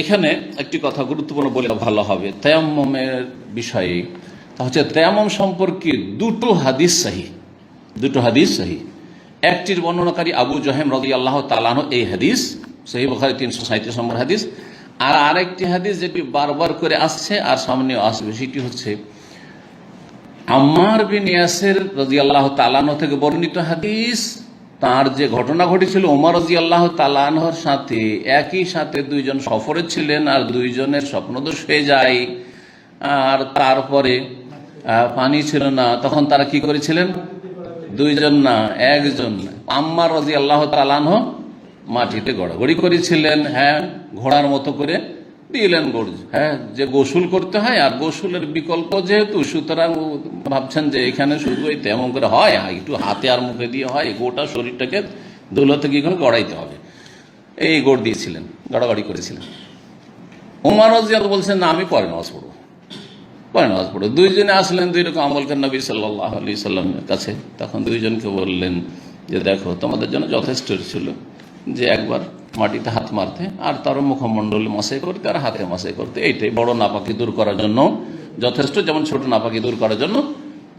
এখানে একটি কথা গুরুত্বপূর্ণ বলে ভালো হবে। তেয়াম্মমের বিষয়ে, তা হচ্ছে তেয়াম্মম সম্পর্কে দুটো হাদিস সাহি। দুটো হাদিস সাহি। একটির বর্ণনাকারী আবু জহেম রদি আল্লাহ তালানো এই হাদিস সেই বখারি তিনশো সাঁত্রিশ নম্বর হাদিস। আর আরেকটি হাদিস যেটি বারবার করে আসছে আর সামনেও আসবে, সেটি হচ্ছে আম্মার বিন ইয়াসের রাজি আল্লাহ তালানো থেকে বর্ণিত হাদিস তার যে ঘটনা ঘটেছিল ওমর রাজি আল্লাহ তালানহর সাথে, একই সাথে দুইজন সফরে ছিলেন আর দুইজনের স্বপ্নদোষ হয়ে যায়। আর তারপরে পানি ছিল না। তখন তারা কি করেছিলেন? দুইজন না, একজন আম্মার রাজি আল্লাহ তালানহ মাটিতে গড়াগড়ি করেছিলেন। হ্যাঁ ঘোড়ার মতো করে দিলেন গড় হ্যাঁ যে গোসল করতে হয়, আর গোসলের বিকল্প যেহেতু, সুতরাং ভাবছেন যে এখানে শুধু এই তেমন করে হয় একটু হাতে আর মুখে দিয়ে হয়, গোটা শরীরটাকে দৌলতে গিয়ে গড়াইতে হবে। এই গোড় দিয়েছিলেন, গড়াগড়ি করেছিলেন। ওমার রাজিয়াল বলছেন, না, আমি পরে নামাজ পড়ব। পরে নামাজ পড়ব দুইজনে আসলেন, দুই রকম আমলকার নবী সাল্লাহ আলি সাল্লামের কাছে। তখন দুইজনকে বললেন যে, দেখো, তোমাদের জন্য যথেষ্ট ছিল যে একবার মাটিতে হাত মারতে, আর তার মুখমণ্ডলে মাসাই করতে, আর হাতে মাসাই করতে। এইটাই বড় নাপাকি দূর করার জন্য যথেষ্ট, যেমন ছোট নাপাকি দূর করার জন্য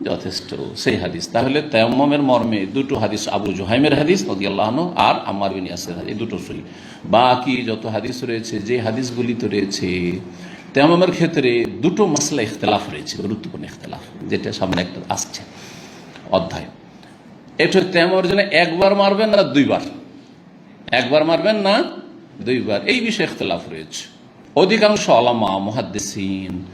যথেষ্ট। সেই হাদিস। তাহলে তেমমের মর্মে দুটো হাদিস আবু জোহাইমের হাদিস নদী আল্লাহন আর আমার বিন ইয়াসের হাদিস। দুটো সহি। বাকি যত হাদিস রয়েছে, যে হাদিসগুলি তো রয়েছে, তেমমের ক্ষেত্রে দুটো মশলা ইখতলাফ রয়েছে, গুরুত্বপূর্ণ ইখতলাফ, যেটা সামনে একটা আসছে অধ্যায়। এটা তেমর জন্য একবার মারবেন না, দুইবার। একবার মারবেন না, দুইবার। এই বিষয়ে ইখতলাফ রয়েছে। অধিকাংশ আলামা, মুহাদ্দিসিন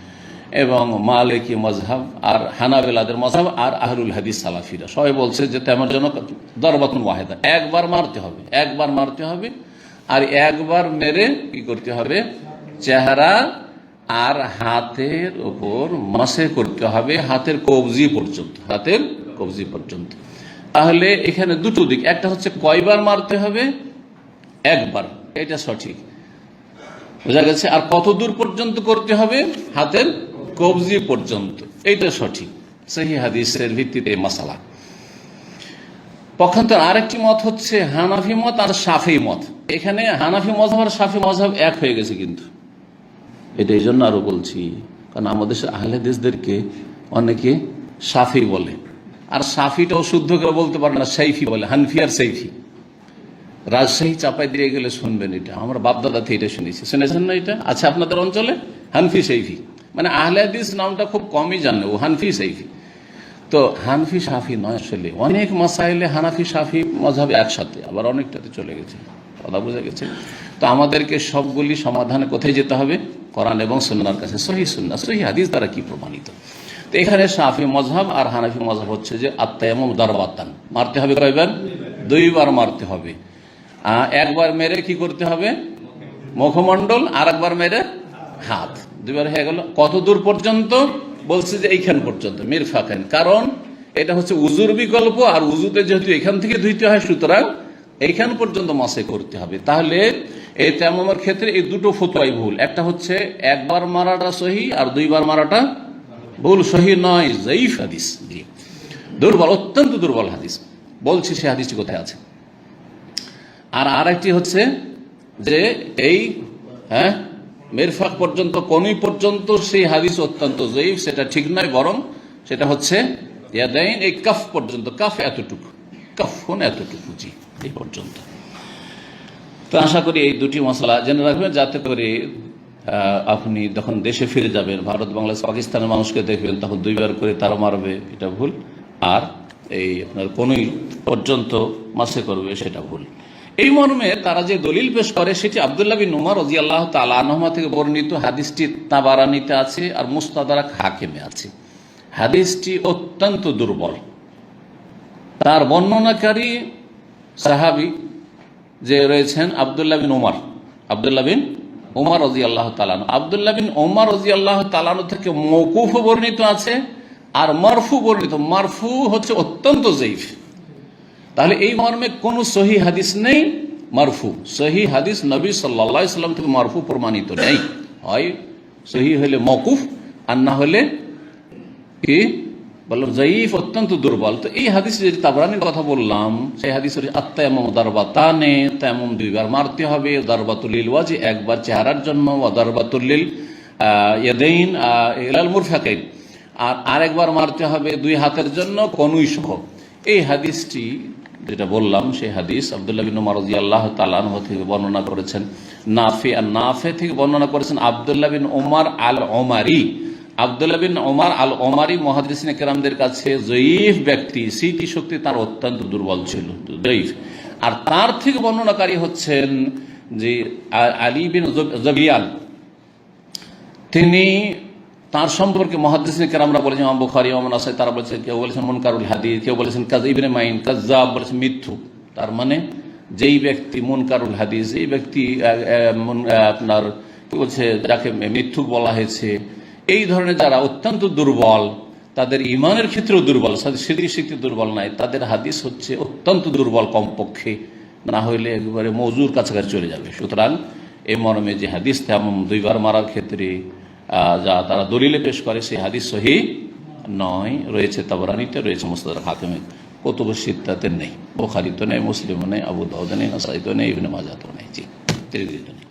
এবং মালিকি মজহাব আর হানাবেলাদের মজহাব আর আহরুল হাদিস সালাফিরা। সবাই বলছে যে তেমন জন্য দরবাতুন ওয়াহেদা। একবার মারতে হবে, একবার মারতে হবে আর একবার মেরে কি করতে হবে? চেহারা আর হাতের ওপর মাসে করতে হবে, হাতের কবজি পর্যন্ত, হাতের কবজি পর্যন্ত। তাহলে এখানে দুটো দিক। একটা হচ্ছে কয়বার মারতে হবে একবার, এটা সঠিক। বোঝা গেছে? আর কত দূর পর্যন্ত করতে হবে? হাতের কবজি পর্যন্ত। এইটা সঠিক। সেই হাদিসের ভিত্তিতে মশালা পক্ষান্তর আরেকটি মত হচ্ছে হানাফি মত আর সাফি মত। এখানে হানাফি মজাব আর সাফি মজাব এক হয়ে গেছে কিন্তু। এটা এই জন্য আরও বলছি, কারণ আমাদের আহলে দেশদেরকে অনেকে সাফি বলে। আর সাফিটাও শুদ্ধ করে বলতে পারে না, সাইফি বলে, হানফি আর সাইফি। রাজশাহী চাপাই দিয়ে গেলে শুনবেন এটা। আমরা বাপদাদা থেকে এটা শুনেছি। শুনেছেন না এটা? আচ্ছা আপনাদের অঞ্চলে? হানফি সাইফি। মানে আহলে হাদিস নামটা খুব কমই জানে ও হানফি সাইফি। তো হানফি সাফি নয় আসলে। অনেক মাসাইলে হানাফি সাফি মজাবে একসাথে, আবার অনেকটাতে চলে গেছে। কথা বোঝা গেছে? তো আমাদেরকে সবগুলি সমাধান কোথায় যেতে হবে? কোরআন এবং সন্ন্যার কাছে। সহি সুন্না সহি হাদিস দ্বারা কি প্রমাণিত? তো এখানে সাফি মজহাব আর হানাফি মজহাব হচ্ছে যে আত্মায়ম দরবাতান মারতে হবে কয়বার? দুইবার মারতে হবে। একবার মেরে কি করতে হবে? মুখমণ্ডল আর একবার মেরে হাত। দুইবার হয়ে গেল। কত দূর পর্যন্ত? বলছে যে এইখান পর্যন্ত মির ফাঁকেন কারণ এটা হচ্ছে উজুর বিকল্প, আর উজুতে যেহেতু এখান থেকে ধুইতে হয়, সুতরাং এইখান পর্যন্ত মাসে করতে হবে। তাহলে এই তেমনের ক্ষেত্রে এই দুটো ফতুয়াই ভুল। একটা হচ্ছে একবার মারাটা সহি, আর দুইবার মারাটা ভুল। সহি নয় জয়ীফ হাদিস। দুর্বল, অত্যন্ত দুর্বল হাদিস। বলছি সে হাদিসটি কোথায় আছে? আর আরেকটি হচ্ছে যে এই হ্যাঁ মেরফাক পর্যন্ত কনুই পর্যন্ত সেই হাদিস অত্যন্ত জয়ীফ, সেটা ঠিক নয়, বরং সেটা হচ্ছে ইয়াদাইন, এই কাফ পর্যন্ত, কাফ এতটুকু কাফ কোন এতটুকু, জি, এই পর্যন্ত। তো আশা করি এই দুটি মশলা জেনে রাখবেন, যাতে করে আপনি যখন দেশে ফিরে যাবেন, ভারত, বাংলাদেশ, পাকিস্তানের মানুষকে দেখবেন, তখন দুইবার করে তারা মারবে, এটা ভুল। আর এই আপনার কোনই পর্যন্ত মাসে করবে, সেটা ভুল। এই মর্মে তারা যে দলিল পেশ করে, সেটি আবদুল্লাহ বিন উমর রাজি আল্লাহ তালানহমা থেকে বর্ণিত। হাদিসটি তাবারানিতে আছে আর মুস্তাদারাক হাকিমে আছে। হাদিসটি অত্যন্ত দুর্বল। তার বর্ণনাকারী সাহাবি যে রয়েছেন আবদুল্লাহ বিন উমার, আবদুল্লাহ বিন উমার রাজি আল্লাহ তালান আবদুল্লাহ বিন উমার রাজি আল্লাহ তালানো থেকে মৌকুফ বর্ণিত আছে আর মারফু বর্ণিত। মারফু হচ্ছে অত্যন্ত জৈফ তাহলে এই মর্মে কোন সহি হাদিস নেই, মারফু। সহি হাদিস নবী সাল্লা সাল্লাম থেকে মারফু প্রমাণিত নেই। হয়, সহি হলে মকুফ আর না হলে কি? বললাম জয়ীফ অত্যন্ত দুর্বল। তো এই হাদিস যে তাবরানির কথা বললাম, সেই হাদিস আত্মায়াম দারবা তানে তেমন দুইবার মারতে হবে দারবাতুলিল ওয়াজি একবার চেহারার জন্য, ও দারবাতুল্লিল ইয়াদাইন ইলাল আর আরেকবার মারতে হবে দুই হাতের জন্য কনুই সহ এই হাদিসটি যেটা বললাম, সেই হাদিস আবদুল্লাহ বিন মারজি আল্লাহ তালানহ থেকে বর্ণনা করেছেন। নাফে, আর নাফে থেকে বর্ণনা করেছেন আবদুল্লাহ বিন ওমার আল ওমারি আবদুল্লাহ বিন ওমার আল ওমারি মহাদিসিন কেরামদের কাছে জয়ীফ ব্যক্তি স্মৃতি শক্তি তার অত্যন্ত দুর্বল ছিল, জয়ীফ। আর তার থেকে বর্ণনাকারী হচ্ছেন যে আলী বিন জবিয়াল। তিনি তার সম্পর্কে মহাদিস কেরামরা বলেছেন, ইমাম বুখারি, ইমাম নাসাই, তারা বলেছেন, কেউ বলেছেন মনকারুল হাদিস, কেউ বলেছেন কাজ ইবনে মাইন কাজাব বলেছেন মিথ্যু। তার মানে যেই ব্যক্তি মনকারুল হাদিস এই ব্যক্তি আপনার, কি বলছে, যাকে মিথ্যুক বলা হয়েছে, এই ধরনের যারা অত্যন্ত দুর্বল, তাদের ইমানের ক্ষেত্রেও দুর্বল স্মৃতি স্মৃতিশক্তি দুর্বল নাই, তাদের হাদিস হচ্ছে অত্যন্ত দুর্বল কমপক্ষে, না হইলে একেবারে মজুর কাছাকাছি চলে যাবে। সুতরাং এই মর্মে যে হাদিস, তেমন দুইবার মারার ক্ষেত্রে যা তারা দলিলে পেশ করে, সেই হাদিস সহি নয়। রয়েছে তাবরানিতে, রয়েছে মুস্তাদ হাকিমে। কতব সিদ্ধাতে নেই। বোখারিতে নেই মুসলিমও নেই, আবু দাউদ নেই, নাসাইতে নেই, ইবনে মাজাতেও নেই। জি তৃতীয় নেই।